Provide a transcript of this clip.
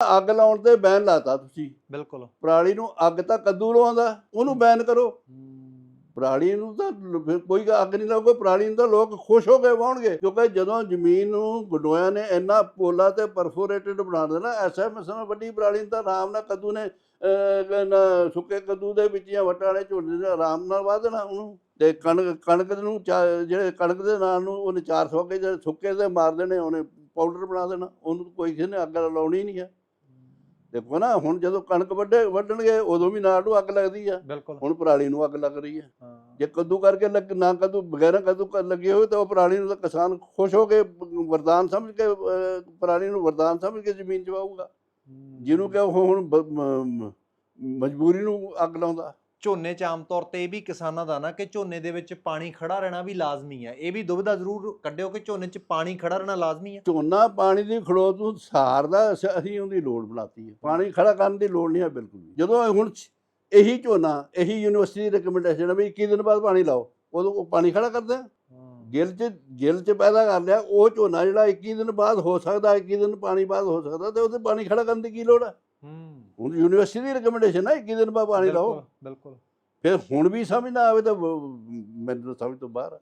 ਅੱਗ ਲਾਉਣ ਤੇ ਬੈਨ ਲਾਤਾ ਤੁਸੀਂ। ਬਿਲਕੁਲ। ਪਰਾਲੀ ਨੂੰ ਅੱਗ ਤਾਂ ਕੱਦੂ ਲਵਾਉਂਦਾ ਉਹਨੂੰ ਬੈਨ ਕਰੋ। ਪਰਾਲੀ ਨੂੰ ਤਾਂ ਫਿਰ ਕੋਈ ਅੱਗ ਨਹੀਂ ਲਾਊਗਾ ਪਰਾਲੀ ਨੂੰ ਤਾਂ ਲੋਕ ਖੁਸ਼ ਹੋ ਕੇ ਵਾਹਣਗੇ। ਕਿਉਂਕਿ ਜਦੋਂ ਜ਼ਮੀਨ ਨੂੰ ਗਡੋਇਆ ਨੇ ਇੰਨਾ ਪੋਲਾ ਤੇ ਪਰਫੋਰੇਟਡ ਬਣਾ ਦੇਣਾ ਐਸਐਮਐਸ ਨਾਲ ਵੱਡੀ ਪਰਾਲੀ ਨੂੰ ਤਾਂ ਆਰਾਮ ਨਾਲ ਕੱਦੂ ਨੇ ਸੁੱਕੇ ਕੱਦੂ ਦੇ ਵਿੱਚ ਜਾਂ ਵੱਟਾਂ ਵਾਲੇ ਝੋਨੇ ਦੇ ਆਰਾਮ ਨਾਲ ਵਾਹ ਦੇਣਾ ਉਹਨੂੰ। ਤੇ ਕਣਕ ਕਣਕ ਨੂੰ ਜਿਹੜੇ ਕਣਕ ਦੇ ਨਾਲ ਨੂੰ ਉਹਨੇ 400 ਕੇ ਜਿਹੜੇ ਸੁੱਕੇ ਦੇ ਮਾਰ ਦੇਣੇ ਉਹਨੇ ਪਾਊਡਰ ਬਣਾ ਦੇਣਾ ਉਹਨੂੰ ਕੋਈ ਕਿਸੇ ਨੇ ਅੱਗ ਲਾਉਣੀ ਨਹੀਂ ਹੈ। ਦੇਖੋ ਨਾ ਹੁਣ ਜਦੋਂ ਕਣਕ ਵੱਢੇ ਵੱਢਣਗੇ ਉਦੋਂ ਵੀ ਨਾਲ ਨੂੰ ਅੱਗ ਲੱਗਦੀ ਆ। ਬਿਲਕੁਲ। ਹੁਣ ਪਰਾਲੀ ਨੂੰ ਅੱਗ ਲੱਗ ਰਹੀ ਹਾਂ। ਜੇ ਕੱਦੂ ਕਰਕੇ ਲੱਗ ਨਾ ਕੱਦੂ ਬਗੈਰ ਕੱਦੂ ਕਰ ਲੱਗੇ ਹੋਏ ਤਾਂ ਉਹ ਪਰਾਲੀ ਨੂੰ ਤਾਂ ਕਿਸਾਨ ਖੁਸ਼ ਹੋ ਕੇ ਵਰਦਾਨ ਸਮਝ ਕੇ ਪਰਾਲੀ ਨੂੰ ਵਰਦਾਨ ਸਮਝ ਕੇ ਜ਼ਮੀਨ ਚ ਵਾਹੂਗਾ ਜਿਹਨੂੰ ਕਿ ਹੁਣ ਮਜਬੂਰੀ ਨੂੰ ਅੱਗ ਲਾਉਂਦਾ। ਝੋਨੇ 'ਚ ਆਮ ਤੌਰ ਤੇ ਇਹ ਵੀ ਕਿਸਾਨਾਂ ਦਾ ਨਾ ਕਿ ਝੋਨੇ ਦੇ ਵਿੱਚ ਪਾਣੀ ਖੜਾ ਰਹਿਣਾ ਵੀ ਲਾਜ਼ਮੀ ਹੈ ਇਹ ਵੀ ਦੁਬਿਧਾ ਜ਼ਰੂਰ ਕੱਢਿਓ ਕਿ ਝੋਨੇ 'ਚ ਪਾਣੀ ਖੜਾ ਰਹਿਣਾ ਲਾਜ਼ਮੀ ਹੈ ਝੋਨਾ ਪਾਣੀ ਦੀ ਖੜੋਤ ਨੂੰ ਸਹਾਰਦਾ ਅਸ- ਅਸੀਂ ਉਹਦੀ ਲੋੜ ਬਣਾਤੀ ਹੈ ਪਾਣੀ ਖੜਾ ਕਰਨ ਦੀ ਲੋੜ ਨਹੀਂ ਹੈ ਬਿਲਕੁਲ ਜਦੋਂ ਹੁਣ ਇਹੀ ਝੋਨਾ ਇਹੀ ਯੂਨੀਵਰਸਿਟੀ ਦੀ ਰეკਮੈਂਡੇਸ਼ਨ ਹੈ ਵੀ 21 ਦਿਨ ਬਾਅਦ ਪਾਣੀ ਲਾਓ ਉਦੋਂ ਉਹ ਪਾਣੀ ਖੜਾ ਕਰਦੇ। ਗਿੱਲ 'ਚ ਗਿੱਲ 'ਚ ਪੈਦਾ ਕਰ ਲਿਆ ਉਹ ਝੋਨਾ ਜਿਹੜਾ 21 ਦਿਨ ਬਾਅਦ ਹੋ ਸਕਦਾ 21 ਦਿਨ ਪਾਣੀ ਬਾਅਦ ਹੋ ਸਕਦਾ ਤੇ ਉਹਦੇ ਪਾਣੀ ਖੜਾ ਕਰਨ ਦੀ ਕੀ ਲੋੜ ਹੂੰ ਹੁਣ ਯੂਨੀਵਰਸਿਟੀ ਦੀ ਰეკਮੈਂਡੇਸ਼ਨ ਹੈ 21 ਦਿਨ ਬਾਅਦ ਪਾਣੀ ਲਾਓ। ਬਿਲਕੁਲ, ਫਿਰ ਹੁਣ ਵੀ ਸਮਝ ਨਾ ਆਵੇ ਤਾਂ ਮੈਨੂੰ ਸਮਝ ਤੋਂ ਬਾਹਰ ਆ।